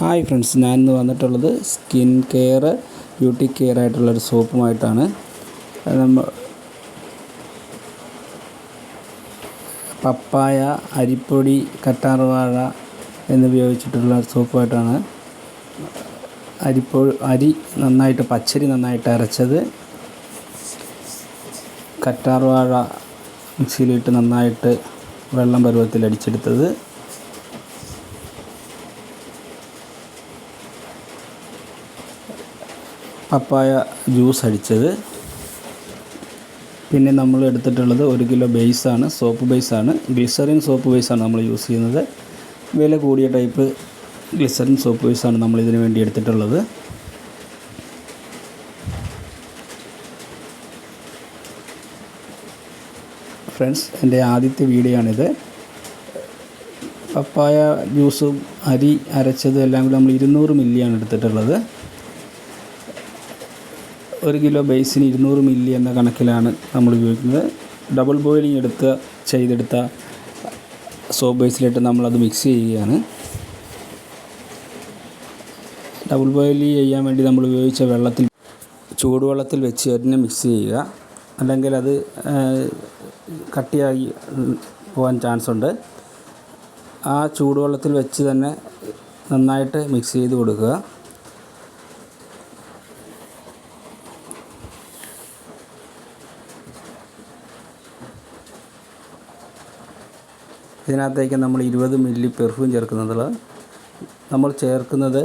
Hi friends ഞാൻ ഇന്ന് വന്നിട്ടുള്ളത് സ്കിൻ കെയർ ബ്യൂട്ടി കെയർ ആയിട്ടുള്ളൊരു സോപ്പുമായിട്ടാണ് നമ്മൾ നമ്മ പപ്പായ അരിപ്പൊടി കറ്റാർവാഴ എന്നുപയോഗിച്ചിട്ടുള്ള സോപ്പുമായിട്ടാണ് അരിപ്പോ അരി നന്നായിട്ട് പച്ചരി നന്നായിട്ട് അരച്ചത് കറ്റാർവാഴ മിക്സിയിലിട്ട് നന്നായിട്ട് വെള്ളം പരുവത്തിൽ അടിച്ചെടുത്തത്. പപ്പായ ജ്യൂസ് അടിച്ചത്. പിന്നെ നമ്മൾ എടുത്തിട്ടുള്ളത് ഒരു കിലോ ബേസാണ് സോപ്പ് ബേസാണ് ഗ്ലിസറിൻ സോപ്പ് ബേസാണ് നമ്മൾ യൂസ് ചെയ്യുന്നത്. വില കൂടിയ ടൈപ്പ് ഗ്ലിസറിൻ സോപ്പ് ബേസാണ് നമ്മൾ ഇതിന് വേണ്ടി എടുത്തിട്ടുള്ളത്. ഫ്രണ്ട്സ് എന്റെ ആദ്യത്തെ വീഡിയോ ആണിത്. പപ്പായ ജ്യൂസും അരി അരച്ചതും എല്ലാം കൂടി നമ്മൾ ഇരുന്നൂറ് മില്ലിയാണ് എടുത്തിട്ടുള്ളത്. ഒരു കിലോ ബേസിന് ഇരുന്നൂറ് മില്ലി എന്ന കണക്കിലാണ് നമ്മൾ ഉപയോഗിക്കുന്നത്. ഡബിൾ ബോയിലിംഗ് എടുത്ത ചെയ്തെടുത്ത സോപ്പ് ബേസിലിട്ട് നമ്മളത് മിക്സ് ചെയ്യുകയാണ്. ഡബിൾ ബോയിൽ ചെയ്യാൻ വേണ്ടി നമ്മൾ ഉപയോഗിച്ച വെള്ളത്തിൽ ചൂടുവെള്ളത്തിൽ വെച്ച് അതിനെ മിക്സ് ചെയ്യുക. അല്ലെങ്കിൽ അത് കട്ടിയായി പോകാൻ ചാൻസ് ഉണ്ട്. ആ ചൂടുവെള്ളത്തിൽ വെച്ച് തന്നെ നന്നായിട്ട് മിക്സ് ചെയ്ത് കൊടുക്കുക. ഇതിനകത്തേക്ക് നമ്മൾ ഇരുപത് മില്ലി പെർഫ്യൂം ചേർക്കുന്നത് നമ്മൾ ചേർക്കുന്നത്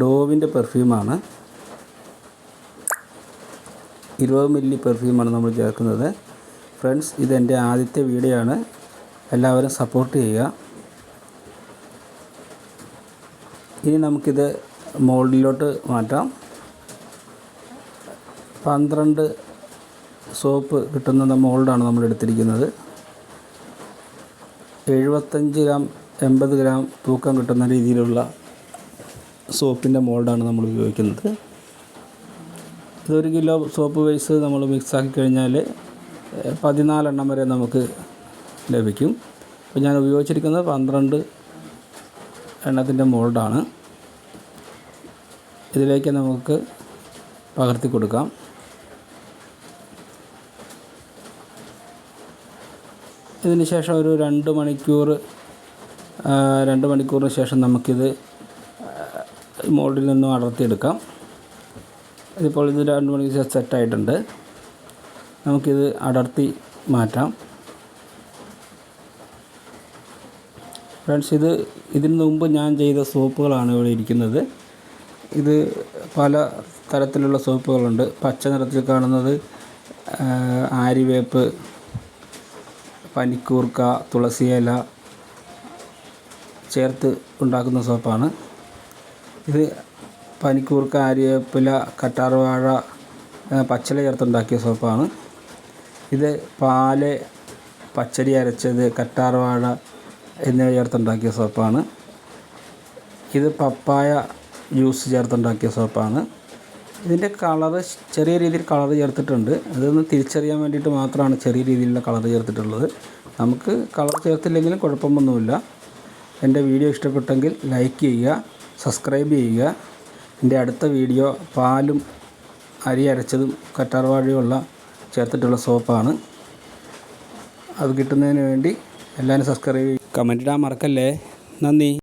ഡോവിന്റെ പെർഫ്യൂമാണ്. ഇരുപത് മില്ലി പെർഫ്യൂമാണ് നമ്മൾ ചേർക്കുന്നത്. ഫ്രണ്ട്സ് ഇതെന്റെ ആദ്യത്തെ വീഡിയോ ആണ് എല്ലാവരും സപ്പോർട്ട് ചെയ്യുക. ഇനി നമുക്കിത് മോൾഡിലോട്ട് മാറ്റാം. പന്ത്രണ്ട് സോപ്പ് കിട്ടുന്ന മോൾഡാണ് നമ്മൾ എടുത്തിരിക്കുന്നത്. എഴുപത്തഞ്ച് ഗ്രാം എൺപത് ഗ്രാം തൂക്കം കിട്ടുന്ന രീതിയിലുള്ള സോപ്പിന്റെ മോൾഡാണ് നമ്മൾ ഉപയോഗിക്കുന്നത്. ഇതൊരു കിലോ സോപ്പ് വേസ് നമ്മൾ മിക്സാക്കി കഴിഞ്ഞാൽ പതിനാലെണ്ണം വരെ നമുക്ക് ലഭിക്കും. അപ്പോൾ ഞാൻ ഉപയോഗിച്ചിരിക്കുന്നത് പന്ത്രണ്ട് എണ്ണത്തിന്റെ മോൾഡാണ്. ഇതിലേക്ക് നമുക്ക് പകർത്തി കൊടുക്കാം. ഇതിന് ശേഷം ഒരു രണ്ട് മണിക്കൂർ രണ്ട് മണിക്കൂറിന് ശേഷം നമുക്കിത് മോൾഡിൽ നിന്നും അടർത്തിയെടുക്കാം. ഇതിപ്പോൾ ഇത് രണ്ട് മണിക്കൂർ ശേഷം സെറ്റായിട്ടുണ്ട്. നമുക്കിത് അടർത്തി മാറ്റാം. ഫ്രണ്ട്സ് ഇത് ഇതിന് മുമ്പ് ഞാൻ ചെയ്ത സോപ്പുകളാണ് ഇവിടെ ഇരിക്കുന്നത്. ഇത് പല തരത്തിലുള്ള സോപ്പുകളുണ്ട്. പച്ച നിറത്തിൽ കാണുന്നത് ആര്യവേപ്പ് പനിക്കൂർക്ക തുളസിയില ചേർത്ത് ഉണ്ടാക്കുന്ന സോപ്പാണ്. ഇത് പനിക്കൂർക്ക ആര്യവേപ്പില കറ്റാർവാഴ പച്ചില ചേർത്തുണ്ടാക്കിയ സോപ്പാണ്. ഇത് പാൽ പച്ചരി അരച്ചത് കറ്റാർവാഴ എന്നിവ ചേർത്തുണ്ടാക്കിയ സോപ്പാണ്. ഇത് പപ്പായ ജ്യൂസ് ചേർത്തുണ്ടാക്കിയ സോപ്പാണ്. ഇതിന്റെ കളറ് ചെറിയ രീതിയിൽ കളർ ചേർത്തിട്ടുണ്ട്. അതൊന്ന് തിരിച്ചറിയാൻ വേണ്ടിയിട്ട് മാത്രമാണ് ചെറിയ രീതിയിലുള്ള കളർ ചേർത്തിട്ടുള്ളത്. നമുക്ക് കളർ ചേർത്തില്ലെങ്കിലും കുഴപ്പമൊന്നുമില്ല. എന്റെ വീഡിയോ ഇഷ്ടപ്പെട്ടെങ്കിൽ ലൈക്ക് ചെയ്യുക സബ്സ്ക്രൈബ് ചെയ്യുക. എന്റെ അടുത്ത വീഡിയോ പാലും അരി അരച്ചതും കറ്റാർവാഴയുള്ള ചേർത്തിട്ടുള്ള സോപ്പാണ്. അത് കിട്ടുന്നതിന് വേണ്ടി എല്ലാവരും സബ്സ്ക്രൈബ് ചെയ്യുക കമന്റ് ഇടാൻ മറക്കല്ലേ? നന്ദി.